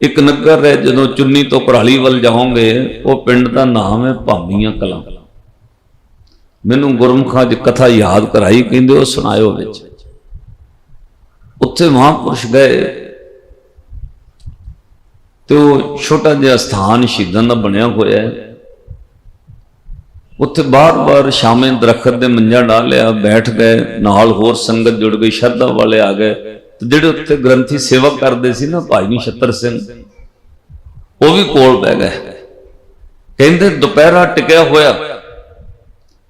ਇੱਕ ਨਗਰ ਹੈ, ਜਦੋਂ ਚੁੰਨੀ ਤੋਂ ਪਰਾਲੀ ਵੱਲ ਜਾਓਗੇ, ਉਹ ਪਿੰਡ ਦਾ ਨਾਮ ਹੈ ਭਾਮੀਆਂ ਕਲਾਂ। ਮੈਨੂੰ ਗੁਰਮੁਖਾਂ ਦੀ ਕਥਾ ਯਾਦ ਕਰਾਈ, ਕਹਿੰਦੇ ਉਹ ਸੁਣਾਇਓ ਵਿੱਚ। ਉੱਥੇ ਮਹਾਂਪੁਰਸ਼ ਗਏ, ਤੇ ਉਹ ਛੋਟਾ ਜਿਹਾ ਸਥਾਨ ਸ਼ਹੀਦਾਂ ਦਾ ਬਣਿਆ ਹੋਇਆ ਹੈ। ਉੱਥੇ ਬਾਰ-ਬਾਰ ਸ਼ਾਮੇ ਦਰਖਤ ਦੇ ਮੰਜਾ ਡਾਲਿਆ ਬੈਠ ਗਏ, ਨਾਲ ਹੋਰ ਸੰਗਤ ਜੁੜ ਗਈ, ਸ਼ਰਧਾ ਵਾਲੇ ਆ ਗਏ। ਜਿਹੜੇ ਉੱਥੇ ਗ੍ਰੰਥੀ ਸੇਵਾ ਕਰਦੇ ਸੀ ਨਾ ਭਾਈ ਨਛੱਤਰ ਸਿੰਘ, ਉਹ ਵੀ ਕੋਲ ਬਹਿ ਗਏ। ਕਹਿੰਦੇ, ਦੁਪਹਿਰਾ ਟਿਕਿਆ ਹੋਇਆ।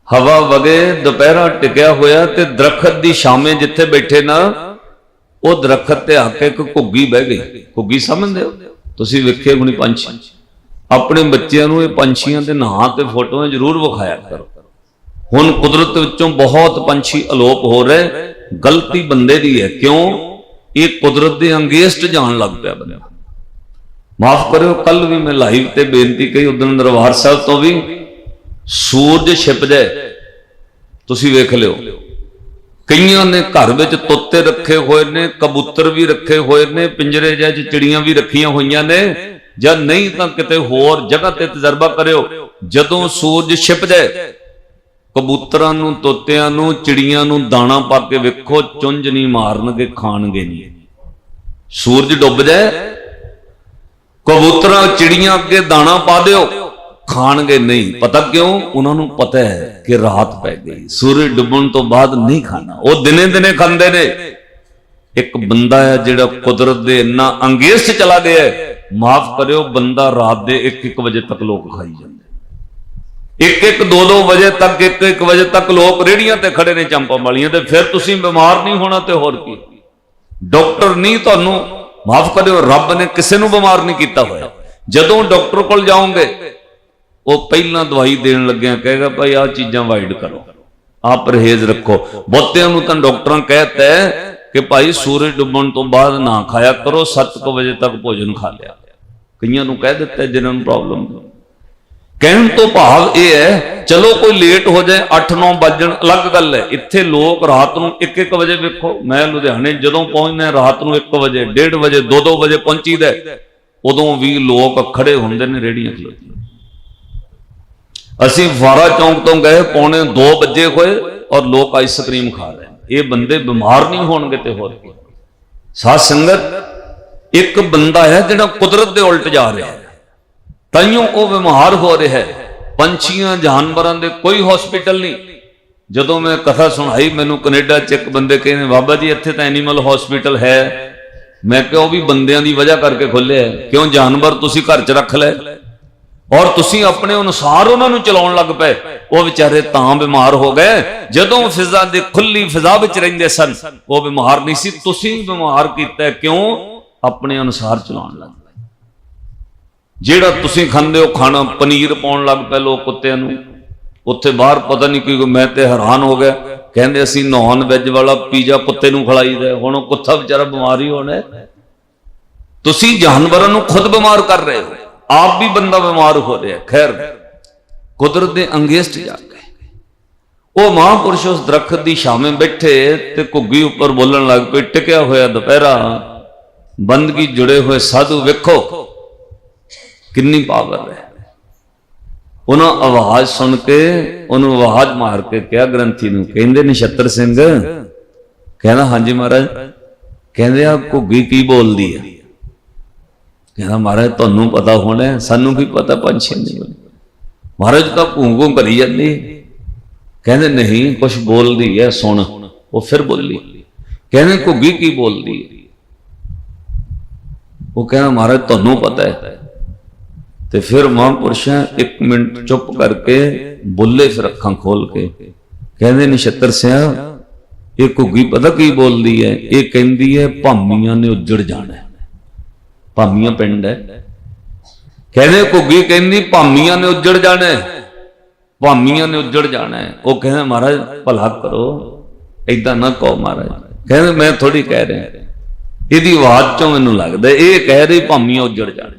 ਹਵਾ ਵਗੇ, ਦੁਪਹਿਰਾ ਟਿਕਿਆ ਹੋਇਆ ਤੇ ਦਰਖਤ ਦੀ ਛਾਵੇਂ ਜਿੱਥੇ ਬੈਠੇ ਨਾ, ਉਹ ਦਰਖਤ ਤੇ ਆ ਕੇ ਇੱਕ ਘੁੱਗੀ ਬਹਿ ਗਈ। ਘੁੱਗੀ ਸਮਝਦੇ ਹੋ? ਤੁਸੀਂ ਵੇਖੇ ਹੁਣੀ ਪੰਛੀ। ਆਪਣੇ ਬੱਚਿਆਂ ਨੂੰ ਇਹ ਪੰਛੀਆਂ ਦੇ ਨਾਂ ਤੇ ਫੋਟੋਆਂ ਜ਼ਰੂਰ ਵਿਖਾਇਆ ਕਰੋ। ਹੁਣ ਕੁਦਰਤ ਵਿੱਚੋਂ ਬਹੁਤ ਪੰਛੀ ਅਲੋਪ ਹੋ ਰਹੇ। ਗਲਤੀ ਬੰਦੇ ਦੀ ਹੈ। ਕਿਉਂ? ਇਹ ਕੁਦਰਤ ਦੇ ਅੰਗੇਸਟ ਜਾਣ ਲੱਗ ਪਿਆ ਬੰਦਾ। ਮਾਫ ਕਰਿਓ ਕੱਲ ਵੀ ਮੈਂ ਲਾਈਵ ਤੇ ਬੇਨਤੀ ਕਹੀ ਉਦੋਂ ਦਰਬਾਰ ਸਾਹਿਬ ਤੋਂ ਵੀ ਸੂਰਜ ਛਿਪ ਜਾਏ। ਤੁਸੀਂ ਵੇਖ ਲਿਓ, ਕਈਆਂ ਨੇ ਘਰ ਵਿੱਚ ਤੋਤੇ ਰੱਖੇ ਹੋਏ ਨੇ, ਕਬੂਤਰ ਵੀ ਰੱਖੇ ਹੋਏ ਨੇ, ਪਿੰਜਰੇ ਜਿਹੇ 'ਚ ਚਿੜੀਆਂ ਵੀ ਰੱਖੀਆਂ ਹੋਈਆਂ ਨੇ। ਜਾਂ ਨਹੀਂ ਤਾਂ ਕਿਤੇ ਹੋਰ ਜਗ੍ਹਾ ਤੇ ਤਜਰਬਾ ਕਰਿਓ, ਜਦੋਂ ਸੂਰਜ ਛਿਪ ਜਾਏ ਕਬੂਤਰਾਂ ਨੂੰ, ਤੋਤਿਆਂ ਨੂੰ, ਚਿੜੀਆਂ ਨੂੰ ਦਾਣਾ ਪਾ ਕੇ ਵੇਖੋ, ਚੁੰਝ ਨਹੀਂ ਮਾਰਨਗੇ, ਖਾਣਗੇ ਨਹੀਂ। ਸੂਰਜ ਡੁੱਬ ਜਾਏ, ਕਬੂਤਰਾਂ, ਚਿੜੀਆਂ ਅੱਗੇ ਦਾਣਾ ਪਾ ਦਿਓ, ਖਾਣਗੇ ਨਹੀਂ। ਪਤਾ ਕਿਉਂ? ਉਹਨਾਂ ਨੂੰ ਪਤਾ ਹੈ ਕਿ ਰਾਤ ਪੈ ਗਈ। ਸੂਰਜ ਡੁੱਬਣ ਤੋਂ ਬਾਅਦ ਨਹੀਂ ਖਾਣਾ। ਉਹ ਦਿਨੇ ਦਿਨੇ ਖਾਂਦੇ ਨੇ। ਇੱਕ ਬੰਦਾ ਹੈ ਜਿਹੜਾ ਕੁਦਰਤ ਦੇ ਇੰਨਾ ਅੰਗੇਜ਼ ਚਲਾ ਗਿਆ ਮਾਫ ਕਰਿਓ, ਬੰਦਾ ਰਾਤ ਦੇ 1-1 ਵਜੇ ਤੱਕ ਲੋਕ ਖਾਈ ਜਾਂਦੇ। ਇੱਕ ਇੱਕ ਦੋ ਦੋ ਵਜੇ ਤੱਕ ਇੱਕ ਇੱਕ ਵਜੇ ਤੱਕ ਲੋਕ ਰੇੜੀਆਂ ਤੇ ਖੜੇ ਨੇ ਚੰਪਾਂ ਵਾਲੀਆਂ ਤੇ ਫਿਰ ਤੁਸੀਂ ਬਿਮਾਰ ਨਹੀਂ ਹੋਣਾ ਤੇ ਹੋਰ ਕੀ? ਡਾਕਟਰ ਨਹੀਂ ਤੁਹਾਨੂੰ ਮਾਫ ਕਰਿਓ, ਰੱਬ ਨੇ ਕਿਸੇ ਨੂੰ ਬਿਮਾਰ ਨਹੀਂ ਕੀਤਾ ਹੋਇਆ। ਜਦੋਂ ਡਾਕਟਰ ਕੋਲ ਜਾਓਗੇ, ਉਹ ਪਹਿਲਾਂ ਦਵਾਈ ਦੇਣ ਲੱਗਿਆ ਕਹੇਗਾ, ਭਾਈ ਆਹ ਚੀਜ਼ਾਂ ਵਾਈਡ ਕਰੋ। ਆਹ ਪਰਹੇਜ਼ ਰੱਖੋ। ਬਹੁਤਿਆਂ ਨੂੰ ਤਾਂ ਡਾਕਟਰਾਂ ਕਹਿਤਾ ਹੈ ਕਿ ਭਾਈ ਸੂਰਜ ਡੁੱਬਣ ਤੋਂ ਬਾਅਦ ਨਾ ਖਾਇਆ ਕਰੋ 7:00 ਵਜੇ ਤੱਕ ਭੋਜਨ ਖਾ ਲਿਆ। ਕਈਆਂ ਨੂੰ ਕਹਿ ਦਿੱਤਾ, ਜਿਨ੍ਹਾਂ ਨੂੰ ਪ੍ਰੋਬਲਮ ਕਹਿਣ ਤੋਂ ਭਾਵ ਇਹ ਹੈ, ਚਲੋ ਕੋਈ ਲੇਟ ਹੋ ਜਾਏ 8-9 ਵੱਜਣ ਅਲੱਗ ਗੱਲ ਹੈ। ਇੱਥੇ ਲੋਕ ਰਾਤ ਨੂੰ 1-1 ਵਜੇ ਵੇਖੋ, ਮੈਂ ਲੁਧਿਆਣੇ ਜਦੋਂ ਪਹੁੰਚਦਾ, ਰਾਤ ਨੂੰ 1 ਵਜੇ 1:30 ਵਜੇ 2-2 ਵਜੇ ਪਹੁੰਚੀਦਾ ਉਦੋਂ ਵੀ ਲੋਕ ਖੜੇ ਹੁੰਦੇ ਨੇ ਰੇੜੀਆਂ ਖਲੋਤੀਆਂ ਅਸੀਂ ਫਾਰਾ ਚੌਂਕ ਤੋਂ ਗਏ, ਪੌਣੇ 2 ਵਜੇ ਹੋਏ ਔਰ ਲੋਕ ਆਈਸਕ੍ਰੀਮ ਖਾ ਰਹੇ ਇਹ ਬੰਦੇ ਬਿਮਾਰ ਨਹੀਂ ਹੋਣਗੇ ਤੇ ਹੋਰ ਕੀ। ਸਾਧ ਸੰਗਤ, ਇੱਕ ਬੰਦਾ ਹੈ ਜਿਹੜਾ ਕੁਦਰਤ ਦੇ ਉਲਟ ਜਾ ਰਿਹਾ ਹੈ। ਤਾਈਓ ਉਹ ਬਿਮਾਰ ਹੋ ਰਿਹਾ ਹੈ। ਪੰਛੀਆਂ, ਜਾਨਵਰਾਂ ਦੇ ਕੋਈ ਹਸਪੀਟਲ ਨਹੀਂ। ਜਦੋਂ ਮੈਂ ਕਥਾ ਸੁਣਾਈ, ਮੈਨੂੰ ਕੈਨੇਡਾ ਚ ਇੱਕ ਬੰਦੇ ਕਹਿੰਦੇ, ਬਾਬਾ ਜੀ, ਇੱਥੇ ਤਾਂ ਐਨੀਮਲ ਹਸਪੀਟਲ ਹੈ। ਮੈਂ ਕਿਹਾ, ਉਹ ਵੀ ਬੰਦਿਆਂ ਦੀ ਵਜ੍ਹਾ ਕਰਕੇ ਖੁੱਲਿਆ ਕਿਉਂ ਜਾਨਵਰ ਤੁਸੀਂ ਘਰ 'ਚ ਰੱਖ ਲੈ ਔਰ ਤੁਸੀਂ ਆਪਣੇ ਅਨੁਸਾਰ ਉਹਨਾਂ ਨੂੰ ਚਲਾਉਣ ਲੱਗ ਪਏ। ਉਹ ਵਿਚਾਰੇ ਤਾਂ ਬਿਮਾਰ ਹੋ ਗਏ। ਜਦੋਂ ਫਿਜ਼ਾ ਦੇ ਖੁੱਲੀ ਫਿਜ਼ਾ ਵਿੱਚ ਰਹਿੰਦੇ ਸਨ, ਉਹ ਬਿਮਾਰ ਨਹੀਂ ਸੀ। ਤੁਸੀਂ ਬਿਮਾਰ ਕੀਤਾ ਕਿਉਂ? ਆਪਣੇ ਅਨੁਸਾਰ ਚਲਾਉਣ ਲੱਗ ਪਏ ਜਿਹੜਾ ਤੁਸੀਂ ਖਾਂਦੇ ਹੋ ਖਾਣਾ ਪਨੀਰ ਪਾਉਣ ਲੱਗ ਪਏ ਲੋਕ ਕੁੱਤਿਆਂ ਨੂੰ। ਉੱਥੇ ਬਾਹਰ ਪਤਾ ਨਹੀਂ ਕੋਈ ਮੈਂ ਤੇ ਹੈਰਾਨ ਹੋ ਗਿਆ। ਕਹਿੰਦੇ ਅਸੀਂ ਨੌਨ ਵੈਜ ਵਾਲਾ ਪੀਜ਼ਾ ਕੁੱਤੇ ਨੂੰ ਖਲਾਈਦਾ ਹੁਣ ਉਹ ਕੁੱਤਾ ਵਿਚਾਰਾ ਬਿਮਾਰ ਹੀ ਹੋਣਾ ਤੁਸੀਂ ਜਾਨਵਰਾਂ ਨੂੰ ਖੁਦ ਬਿਮਾਰ ਕਰ ਰਹੇ ਹੋ। ਆਪ ਵੀ ਬੰਦਾ ਬਿਮਾਰ ਹੋ ਰਿਹਾ ਖੈਰ, ਕੁਦਰਤ ਦੇ ਅੰਗੇਸਟ ਜਾ ਕੇ। ਉਹ ਮਹਾਂਪੁਰਸ਼ ਉਸ ਦਰਖਤ ਦੀ ਛਾਵੇਂ ਬੈਠੇ ਤੇ ਘੁੱਗੀ ਉੱਪਰ ਬੋਲਣ ਲੱਗ ਪਏ, ਟਿਕਿਆ ਹੋਇਆ ਦੁਪਹਿਰਾ, ਬੰਦਗੀ ਜੁੜੇ ਹੋਏ ਸਾਧੂ ਵੇਖੋ। ਕਿੰਨੀ ਪਾਵਰ ਹੈ। ਉਹਨਾਂ ਆਵਾਜ਼ ਸੁਣ ਕੇ, ਉਹਨੂੰ ਆਵਾਜ਼ ਮਾਰ ਕੇ ਕਿਹਾ, ਗ੍ਰੰਥੀ ਨੂੰ ਕਹਿੰਦੇ ਨਛੱਤਰ ਸਿੰਘ, ਕਹਿੰਦਾ, ਹਾਂਜੀ ਮਹਾਰਾਜ। ਕਹਿੰਦੇ ਆ ਘੁੱਗੀ ਕੀ ਬੋਲਦੀ ਹੈ? ਕਹਿੰਦਾ, ਮਹਾਰਾਜ, ਤੁਹਾਨੂੰ ਪਤਾ ਹੋਣਾ ਸਾਨੂੰ ਵੀ ਪਤਾ, ਪੰਛੀ ਨਹੀਂ ਬੋਲਦੀ ਮਹਾਰਾਜ, ਤਾਂ ਭੂੰਗੂ ਕਰੀ ਜਾਂਦੀ ਕਹਿੰਦੇ, ਨਹੀਂ ਕੁਝ ਬੋਲਦੀ ਹੈ, ਸੁਣ। ਉਹ ਫਿਰ ਬੋਲੀ। ਕਹਿੰਦੇ, ਘੁੱਗੀ ਕੀ ਬੋਲਦੀ ਹੈ? ਉਹ ਕਹਿੰਦਾ, ਮਹਾਰਾਜ, ਤੁਹਾਨੂੰ ਪਤਾ ਹੈ। ਤੇ ਫਿਰ ਮਹਾਂਪੁਰਸ਼ਾਂ ਇੱਕ ਮਿੰਟ ਚੁੱਪ ਕਰਕੇ ਬੋਲੇ ਫਿਰ ਅੱਖਾਂ ਖੋਲ ਕੇ ਕਹਿੰਦੇ, ਨਛੱਤਰ ਸਿਆ, ਇਹ ਘੁੱਗੀ ਪਤਾ ਕੀ ਬੋਲਦੀ ਹੈ? ਇਹ ਕਹਿੰਦੀ ਹੈ, ਭਾਮੀਆਂ ਨੇ ਉੱਜੜ ਜਾਣਾ ਭਾਮੀਆਂ ਪਿੰਡ ਹੈ। ਕਹਿੰਦੇ, ਘੁੱਗੀ ਕਹਿੰਦੀ, ਭਾਮੀਆਂ ਨੇ ਉੱਜੜ ਜਾਣਾ ਭਾਮੀਆਂ ਨੇ ਉੱਜੜ ਜਾਣਾ ਉਹ ਕਹਿੰਦਾ, ਮਹਾਰਾਜ, ਭਲਾ ਕਰੋ ਐਦਾਂ ਨਾ ਕਹੋ ਮਹਾਰਾਜ। ਕਹਿੰਦੇ, ਮੈਂ ਥੋੜੀ ਕਹਿ ਰਿਹਾ। ਇਹਦੀ ਆਵਾਜ਼ ਚੋਂ ਮੈਨੂੰ ਲੱਗਦਾ ਇਹ ਕਹਿ ਰਹੀ, ਭਾਮੀਆਂ ਉੱਜੜ ਜਾਣ।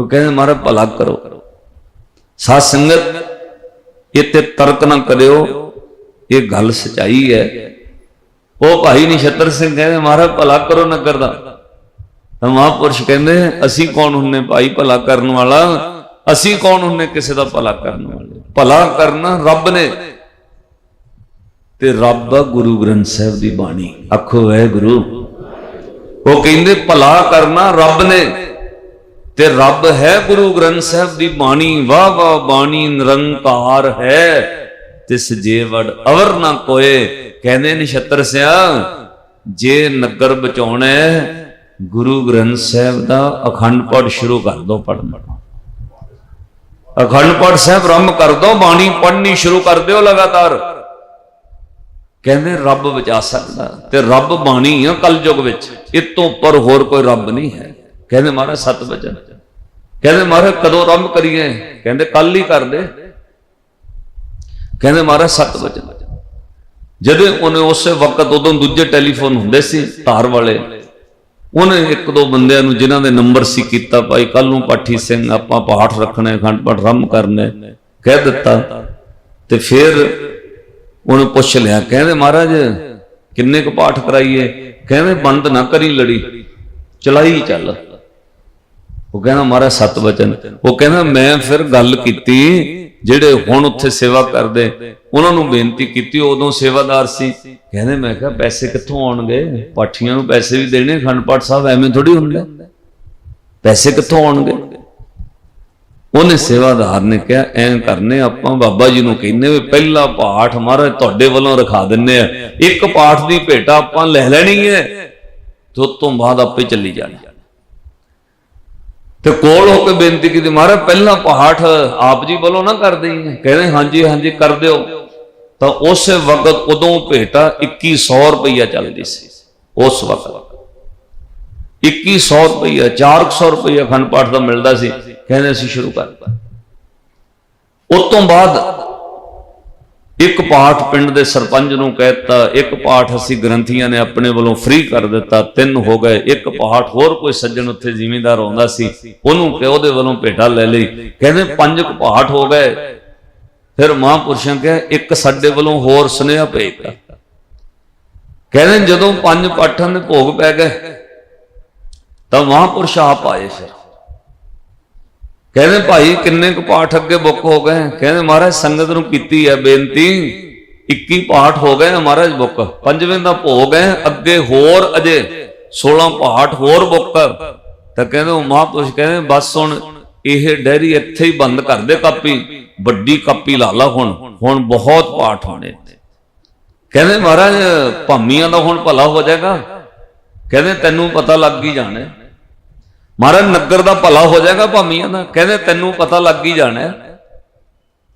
ਉਹ ਕਹਿੰਦੇ ਮਹਾਰਾਜ ਭਲਾ ਕਰੋ। ਸਾਧ ਸੰਗਤ, ਇੱਥੇ ਤਰਕ ਨਾ ਕਰਿਓ। ਇਹ ਗੱਲ ਸਚਾਈ ਹੈ। ਉਹ ਭਾਈ ਨਛੱਤਰ ਸਿੰਘ ਕਹਿੰਦੇ, ਮਹਾਰਾਜ ਭਲਾ ਕਰੋ ਨਗਰ ਦਾ। ਤਾਂ ਮਹਾਂਪੁਰਸ਼ ਕਹਿੰਦੇ, ਅਸੀਂ ਕੌਣ ਹੁੰਨੇ ਭਾਈ ਭਲਾ ਕਰਨ ਵਾਲਾ? ਅਸੀਂ ਕੌਣ ਹੁੰਨੇ ਕਿਸੇ ਦਾ ਭਲਾ ਕਰਨ ਵਾਲੇ? ਭਲਾ ਕਰਨਾ ਰੱਬ ਨੇ। ਤੇ ਰੱਬ ਆ ਗੁਰੂ ਗ੍ਰੰਥ ਸਾਹਿਬ ਦੀ ਬਾਣੀ। ਆਖੋ, ਵਾਹਿਗੁਰੂ। ਉਹ ਕਹਿੰਦੇ, ਭਲਾ ਕਰਨਾ ਰੱਬ ਨੇ। ਤੇ ਰੱਬ ਹੈ ਗੁਰੂ ਗ੍ਰੰਥ ਸਾਹਿਬ ਦੀ ਬਾਣੀ, ਵਾਹ ਵਾਹ ਬਾਣੀ ਨਿਰੰਕਾਰ ਹੈ। ਤਿਸ ਜੇ ਵੜ ਅਵਰ ਨਾ ਕੋਏ, ਕਹਿੰਦੇ ਨਛੱਤਰ ਸਿਆ, ਜੇ ਨਗਰ ਬਚਾਉਣਾ ਗੁਰੂ ਗ੍ਰੰਥ ਸਾਹਿਬ ਦਾ ਅਖੰਡ ਪਾਠ ਸ਼ੁਰੂ ਕਰ ਦੋ ਪੜ੍ਹਨਾ। ਅਖੰਡ ਪਾਠ ਸਾਹਿਬ ਆਰੰਭ ਕਰ ਦੋ, ਬਾਣੀ ਪੜ੍ਹਨੀ ਸ਼ੁਰੂ ਕਰ ਦਿਓ ਲਗਾਤਾਰ। ਕਹਿੰਦੇ ਰੱਬ ਬਚਾ ਸਕਦਾ, ਤੇ ਰੱਬ ਬਾਣੀ ਆ ਕਲਯੁਗ ਵਿੱਚ ਇਹ ਤੋਂ ਉੱਪਰ ਹੋਰ ਕੋਈ ਰੱਬ ਨਹੀਂ ਹੈ। ਕਹਿੰਦੇ ਮਹਾਰਾਜ ਸਤ ਵਚਨ ਕਹਿੰਦੇ ਮਹਾਰਾਜ, ਕਦੋਂ ਆਰੰਭ ਕਰੀਏ? ਕਹਿੰਦੇ ਕੱਲ ਹੀ ਕਰ ਦੇ ਕਹਿੰਦੇ ਮਹਾਰਾਜ, ਸਤ ਵਜੇ। ਜਦੋਂ ਉਹਨੇ ਉਸੇ ਵਕਤ ਉਦੋਂ ਦੂਜੇ ਟੈਲੀਫੋਨ ਹੁੰਦੇ ਸੀ, ਧਾਰ ਵਾਲੇ, ਉਹਨੇ ਇੱਕ ਦੋ ਬੰਦਿਆਂ ਨੂੰ ਜਿਨ੍ਹਾਂ ਦੇ ਨੰਬਰ ਸੀ ਕੀਤਾ, ਭਾਈ ਕੱਲ ਨੂੰ ਪਾਠੀ ਸਿੰਘ, ਆਪਾਂ ਪਾਠ ਰੱਖਣਾ ਖੰਡ ਪਾਠ ਰੰਮ ਕਰਨੇ, ਕਹਿ ਦਿੱਤਾ। ਤੇ ਫਿਰ ਉਹਨੂੰ ਪੁੱਛ ਲਿਆ, ਕਹਿੰਦੇ ਮਹਾਰਾਜ, ਕਿੰਨੇ ਕੁ ਪਾਠ ਕਰਾਈਏ? ਕਹਿੰਦੇ, ਬੰਦ ਨਾ ਕਰੀ ਲੜੀ, ਚਲਾਈ ਚੱਲ। ਉਹ ਕਹਿੰਦਾ, ਮਹਾਰਾਜ, ਸਤ ਵਚਨ ਉਹ ਕਹਿੰਦਾ, ਮੈਂ ਫਿਰ ਗੱਲ ਕੀਤੀ, ਜਿਹੜੇ ਹੁਣ ਉੱਥੇ ਸੇਵਾ ਕਰਦੇ, ਉਹਨਾਂ ਨੂੰ ਬੇਨਤੀ ਕੀਤੀ, ਉਦੋਂ ਸੇਵਾਦਾਰ ਸੀ। ਕਹਿੰਦੇ, ਮੈਂ ਕਿਹਾ, ਪੈਸੇ ਕਿੱਥੋਂ ਆਉਣਗੇ? ਪਾਠੀਆਂ ਨੂੰ ਪੈਸੇ ਵੀ ਦੇਣੇ, ਅਖੰਡ ਪਾਠ ਸਾਹਿਬ ਐਵੇਂ ਥੋੜੀ ਹੁੰਦਾ। ਪੈਸੇ ਕਿੱਥੋਂ ਆਉਣਗੇ? ਉਹਨੇ ਸੇਵਾਦਾਰ ਨੇ ਕਿਹਾ, ਐਂ ਕਰਨੇ ਆਪਾਂ, ਬਾਬਾ ਜੀ ਨੂੰ ਕਹਿੰਦੇ ਵੀ ਪਹਿਲਾ ਪਾਠ, ਮਹਾਰਾਜ, ਤੁਹਾਡੇ ਵੱਲੋਂ ਰਖਾ ਦਿੰਨੇ ਆ। ਇੱਕ ਪਾਠ ਦੀ ਭੇਟਾ ਆਪਾਂ ਲੈ ਲੈਣੀ ਹੈ ਤੇ ਉਸ ਤੋਂ ਬਾਅਦ ਆਪੇ ਚੱਲੀ ਜਾਣੀ। ਤੇ ਕੋਲ ਹੋ ਕੇ ਬੇਨਤੀ ਕੀਤੀ, ਮਹਾਰਾਜ, ਪਹਿਲਾਂ ਪਾਠ ਆਪ ਜੀ ਵੱਲੋਂ ਨਾ ਕਰਦੇ ਕਹਿੰਦੇ, ਹਾਂਜੀ ਹਾਂਜੀ, ਕਰ ਦਿਓ। ਤਾਂ ਉਸੇ ਵਕਤ ਉਦੋਂ ਭੇਟਾ 2100 ਰੁਪਈਆ ਚੱਲਦੀ ਸੀ, ਉਸ ਵਕਤ। 2100 ਰੁਪਈਆ 400 ਰੁਪਈਆ ਖੰਡ ਪਾਠ ਦਾ ਮਿਲਦਾ ਸੀ। ਕਹਿੰਦੇ, ਅਸੀਂ ਸ਼ੁਰੂ ਕਰਤਾ ਉਸ ਤੋਂ ਬਾਅਦ ਇੱਕ ਪਾਠ ਪਿੰਡ ਦੇ ਸਰਪੰਚ ਨੂੰ ਕਹਿਤਾ, ਇੱਕ ਪਾਠ ਅਸੀਂ ਗ੍ਰੰਥੀਆਂ ਨੇ ਆਪਣੇ ਵੱਲੋਂ ਫ੍ਰੀ ਕਰ ਦਿੱਤਾ, ਤਿੰਨ ਹੋ ਗਏ। ਇੱਕ ਪਾਠ ਹੋਰ ਕੋਈ ਸੱਜਣ ਉੱਥੇ ਜ਼ਿਮੀਂਦਾਰ ਆਉਂਦਾ ਸੀ, ਉਹਨੂੰ ਕਿ ਉਹਦੇ ਵੱਲੋਂ ਭੇਟਾ ਲੈ ਲਈ। ਕਹਿੰਦੇ ਪੰਜ ਕੁ ਪਾਠ ਹੋ ਗਏ। ਫਿਰ ਮਹਾਂਪੁਰਸ਼ਾਂ ਕਹੇ, ਇੱਕ ਸਾਡੇ ਵੱਲੋਂ ਹੋਰ ਸੁਨੇਹਾ ਭੇਜਤਾ ਕਹਿੰਦੇ ਜਦੋਂ ਪੰਜ ਪਾਠਾਂ ਦੇ ਭੋਗ ਪੈ ਗਏ, ਤਾਂ ਮਹਾਂਪੁਰਸ਼ ਆਪ ਆਏ ਫਿਰ। ਕਹਿੰਦੇ ਭਾਈ ਕਿੰਨੇ ਕੁ ਪਾਠ ਅੱਗੇ ਬੁੱਕ ਹੋ ਗਏ? ਕਹਿੰਦੇ ਮਹਾਰਾਜ ਸੰਗਤ ਨੂੰ ਕੀਤੀ ਹੈ ਬੇਨਤੀ 21 ਪਾਠ ਹੋ ਗਏ ਮਹਾਰਾਜ ਬੁੱਕ। ਪੰਜਵੇਂ ਦਾ ਭੋਗ ਹੈ, ਅੱਗੇ ਹੋਰ ਅਜੇ 16 ਪਾਠ ਹੋਰ ਬੁੱਕ। ਤਾਂ ਕਹਿੰਦੇ ਉਹ ਮਹਾਂਪੁਰਸ਼ ਕਹਿੰਦੇ, ਬਸ ਹੁਣ ਇਹ ਡੈਰੀ ਇੱਥੇ ਹੀ ਬੰਦ ਕਰ ਦੇ ਕਾਪੀ, ਵੱਡੀ ਕਾਪੀ ਲਾ ਲਾ ਹੁਣ ਹੁਣ ਬਹੁਤ ਪਾਠ ਹੋਣੇ ਕਹਿੰਦੇ ਮਹਾਰਾਜ, ਭਾਮੀਆਂ ਦਾ ਹੁਣ ਭਲਾ ਹੋ ਜਾਏਗਾ। ਕਹਿੰਦੇ ਤੈਨੂੰ ਪਤਾ ਲੱਗ ਹੀ ਜਾਣਾ। ਮਹਾਰਾਜ ਨਗਰ ਦਾ ਭਲਾ ਹੋ ਜਾਏਗਾ ਭਾਮੀਆਂ ਦਾ। ਕਹਿੰਦੇ ਤੈਨੂੰ ਪਤਾ ਲੱਗ ਹੀ ਜਾਣਾ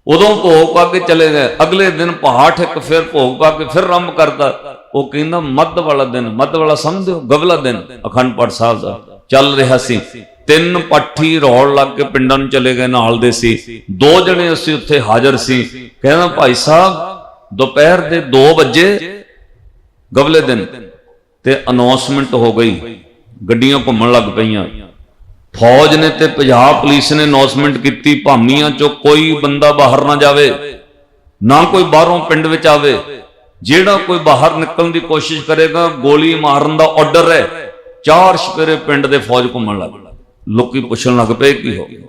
ਉਦੋਂ ਭੋਗ ਪਾ ਕੇ ਚਲੇ ਗਏ। ਅਗਲੇ ਦਿਨ ਪਹਾੜ ਇੱਕ ਫਿਰ ਭੋਗ ਪਾ ਕੇ ਫਿਰ ਆਰੰਭ ਕਰਦਾ ਉਹ ਕਹਿੰਦਾ, ਮੱਧ ਵਾਲਾ ਦਿਨ, ਮੱਧ ਵਾਲਾ ਸਮਝਦੇ ਹੋ? ਗਵਲਾ ਦਿਨ, ਅਖੰਡ ਪਾਠ ਸਾਹਿਬ ਦਾ। ਚੱਲ ਰਿਹਾ ਸੀ। ਤਿੰਨ ਪੱਠੀ ਰੌਣ ਲੱਗ ਕੇ ਪਿੰਡਾਂ ਨੂੰ ਚਲੇ ਗਏ ਨਾਲ ਦੇ ਸੀ। ਦੋ ਜਣੇ ਅਸੀਂ ਉੱਥੇ ਹਾਜ਼ਰ ਸੀ। ਕਹਿੰਦਾ, ਭਾਈ ਸਾਹਿਬ, ਦੁਪਹਿਰ ਦੇ 2 ਵਜੇ ਗਵਲੇ ਦਿਨ ਤੇ ਅਨਾਉਂਸਮੈਂਟ ਹੋ ਗਈ। ਗੱਡੀਆਂ ਘੁੰਮਣ ਲੱਗ ਪਈਆਂ। ਫੌਜ ਨੇ ਤੇ ਪੰਜਾਬ ਪੁਲਿਸ ਨੇ ਅਨਾਉਂਸਮੈਂਟ ਕੀਤੀ, ਭਾਮੀਆਂ ਚੋਂ ਕੋਈ ਬੰਦਾ ਬਾਹਰ ਨਾ ਜਾਵੇ, ਨਾ ਕੋਈ ਬਾਹਰੋਂ ਪਿੰਡ ਵਿੱਚ ਆਵੇ। ਜਿਹੜਾ ਕੋਈ ਬਾਹਰ ਨਿਕਲਣ ਦੀ ਕੋਸ਼ਿਸ਼ ਕਰੇਗਾ, ਗੋਲੀ ਮਾਰਨ ਦਾ ਆਰਡਰ ਹੈ। ਚਾਰ ਸ਼ਪੇਰੇ ਪਿੰਡ ਦੇ ਫੌਜ ਘੁੰਮਣ ਲੱਗ ਪਈ ਲੋਕੀ ਪੁੱਛਣ ਲੱਗ ਪਏ, ਕੀ ਹੋ ਗਿਆ?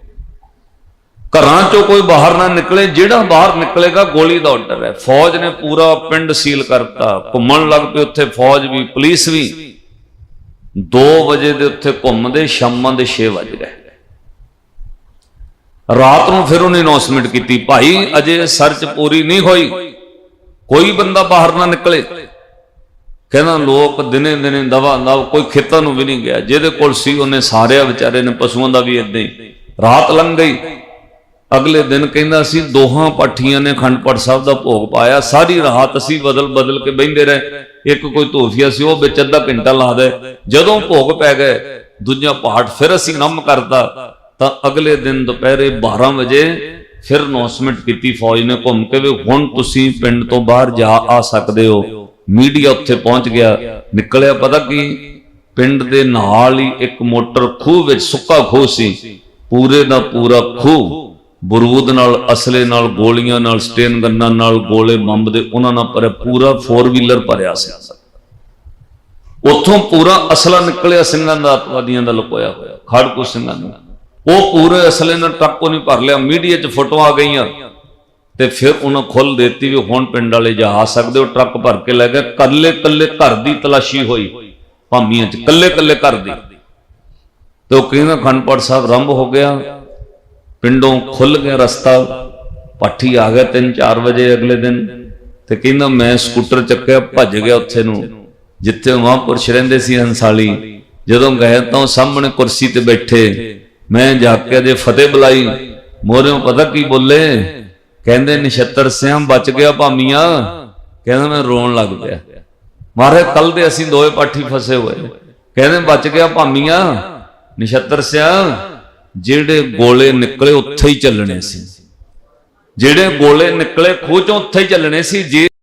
ਘਰਾਂ ਚੋਂ ਕੋਈ ਬਾਹਰ ਨਾ ਨਿਕਲੇ, ਜਿਹੜਾ ਬਾਹਰ ਨਿਕਲੇਗਾ, ਗੋਲੀ ਦਾ ਆਰਡਰ ਹੈ। ਫੌਜ ਨੇ ਪੂਰਾ ਪਿੰਡ ਸੀਲ ਕਰਤਾ। ਘੁੰਮਣ ਲੱਗ ਪਏ ਉੱਥੇ ਫੌਜ ਵੀ, ਪੁਲਿਸ ਵੀ। 2 ਵਜੇ ਦੇ ਉੱਥੇ ਘੁੰਮਦੇ, ਸ਼ਾਮਾਂ ਦੇ 6 ਵਜ ਗਏ। ਰਾਤ ਨੂੰ ਫਿਰ ਉਹਨੇ ਅਨਾਉਂਸਮੈਂਟ ਕੀਤੀ, ਭਾਈ, ਅਜੇ ਸਰਚ ਪੂਰੀ ਨਹੀਂ ਹੋਈ। ਕੋਈ ਬੰਦਾ ਬਾਹਰ ਨਾ ਨਿਕਲੇ। ਕਹਿੰਦਾ, ਲੋਕ ਦਿਨੇ ਦਿਨੇ ਦਵਾ ਦਵ, ਕੋਈ ਖੇਤਾਂ ਨੂੰ ਵੀ ਨਹੀਂ ਗਿਆ। ਜਿਹਦੇ ਕੋਲ ਸੀ, ਉਹਨੇ ਸਾਰਿਆ ਵਿਚਾਰੇ ਨੇ ਪਸ਼ੂਆਂ ਦਾ ਵੀ ਇਦਾਂ ਹੀ। ਰਾਤ ਲੰਘ ਗਈ। ਅਗਲੇ ਦਿਨ ਕਹਿੰਦਾ ਸੀ, ਦੋਹਾਂ ਪਾਠੀਆਂ ਨੇ ਅਖੰਡ ਪਾਠ ਸਾਹਿਬ ਦਾ ਭੋਗ ਪਾਇਆ, ਸਾਰੀ ਰਾਤ ਅਸੀਂ ਬਦਲ ਬਦਲ ਕੇ ਬੈਠੇ ਰਹੇ। ਇੱਕ ਕੋਈ ਧੋਫੀਆ ਸੀ, ਉਹ ਵਿੱਚ ਅੱਧਾ ਘੰਟਾ ਲਾ ਜਦੋਂ ਭੋਗ ਪੈ ਗਏ, ਦੂਜਾ ਪਾਠ ਫਿਰ ਅਸੀਂ ਨਮ ਕਰਤਾ। ਤਾਂ ਅਗਲੇ ਦਿਨ ਦੁਪਹਿਰੇ 12 ਵਜੇ ਫਿਰ ਅਨਾਉਂਸਮੈਂਟ ਕੀਤੀ ਫੌਜ ਨੇ, ਘੁੰਮ ਕੇ ਵੀ ਹੁਣ ਤੁਸੀਂ ਪਿੰਡ ਤੋਂ ਬਾਹਰ ਜਾ ਆ ਸਕਦੇ ਹੋ। ਮੀਡੀਆ ਉੱਥੇ ਪਹੁੰਚ ਗਿਆ। ਨਿਕਲਿਆ ਪਤਾ ਕੀ? ਪਿੰਡ ਦੇ ਨਾਲ ਹੀ ਇੱਕ ਮੋਟਰ ਖੂਹ ਵਿੱਚ ਸੁੱਕਾ ਖੂਹ ਸੀ। ਪੂਰੇ ਦਾ ਪੂਰਾ ਖੂਹ ਬਰੂਦ ਨਾਲ, ਅਸਲੇ ਨਾਲ, ਗੋਲੀਆਂ ਨਾਲ, ਸਟੇਨ ਗੰਨਾਂ ਨਾਲ, ਗੋਲੇ ਬੰਬ ਦੇ, ਉਹਨਾਂ ਨਾਲ ਭਰਿਆ, ਪੂਰਾ 4 ਵੀਲਰ ਭਰਿਆ ਸੀ। ਉੱਥੋਂ ਪੂਰਾ ਅਸਲਾ ਨਿਕਲਿਆ ਸਿੰਘਾਂ ਦਾ, ਅੱਤਵਾਦੀਆਂ ਦਾ ਲੁਕੋਇਆ ਹੋਇਆ, ਖੜਕੂ ਸਿੰਘਾਂ ਦਾ ਉਹ ਪੂਰੇ ਅਸਲੇ ਨਾਲ ਟਰੱਕੋਂ ਨਹੀਂ ਭਰ ਲਿਆ, ਮੀਡੀਆ 'ਚ ਫੋਟੋਆਂ ਆ ਗਈਆਂ। ਤੇ ਫਿਰ ਉਹਨਾਂ ਖੁੱਲ ਦਿੱਤੀ ਵੀ ਹੁਣ ਪਿੰਡ ਵਾਲੇ ਜਾ ਆ ਸਕਦੇ ਹੋ ਟਰੱਕ ਭਰ ਕੇ ਲੈ ਗਏ, ਕੱਲੇ ਕੱਲੇ ਘਰ ਦੀ ਤਲਾਸ਼ੀ ਹੋਈ, ਭਾਮੀਆਂ 'ਚ, ਕੱਲੇ ਕੱਲੇ ਘਰ ਦੀ। ਤੇ ਉਹ ਕਹਿੰਦਾ ਖੰਡਪੜ ਸਾਹਿਬ ਰੰਭ ਹੋ ਗਿਆ। ਪਿੰਡੋਂ ਖੁੱਲ ਗਿਆ ਰਸਤਾ, ਪਾਠੀ ਆ ਗਿਆ 3-4 ਵਜੇ ਅਗਲੇ ਦਿਨ ਤੇ ਕਹਿੰਦਾ ਮੈਂ ਸਕੂਟਰ ਚੱਕਿਆ, ਭੱਜ ਗਿਆ ਉੱਥੇ ਨੂੰ। ਜਿੱਥੇ ਮਹਾਂਪੁਰਸ਼ ਰਹਿੰਦੇ ਸੀ ਹੰਸਾਲੀ, ਜਦੋਂ ਗਏ ਤਾਂ ਉਹ ਸਾਹਮਣੇ ਕੁਰਸੀ ਤੇ ਬੈਠੇ। ਮੈਂ ਜਾ ਕੇ ਜੇ ਫਤਿਹ ਬੁਲਾਈ? ਮੋਰਿਓਂ, ਪਤਾ ਕੀ ਬੋਲੇ? ਕਹਿੰਦੇ, ਨਛੱਤਰ ਸਿੰਘ ਬਚ ਗਿਆ ਭਾਮੀਆਂ। ਕਹਿੰਦਾ, ਮੈਂ ਰੋਣ ਲੱਗ ਪਿਆ। ਮਾਰੇ ਕੱਲ ਦੇ ਅਸੀਂ ਦੋਏ ਪਾਠੀ ਫਸੇ ਹੋਏ। ਕਹਿੰਦੇ, ਬਚ ਗਿਆ ਭਾਮੀਆਂ। ਨਛੱਤਰ ਸਿੰਘ ਜਿਹੜੇ ਗੋਲੇ ਨਿਕਲੇ ਉੱਥੇ ਹੀ ਚੱਲਣੇ ਸੀ। ਜਿਹੜੇ ਗੋਲੇ ਨਿਕਲੇ ਖੂਹ ਚੋਂ ਉੱਥੇ ਹੀ ਚੱਲਣੇ ਸੀ, ਜੇ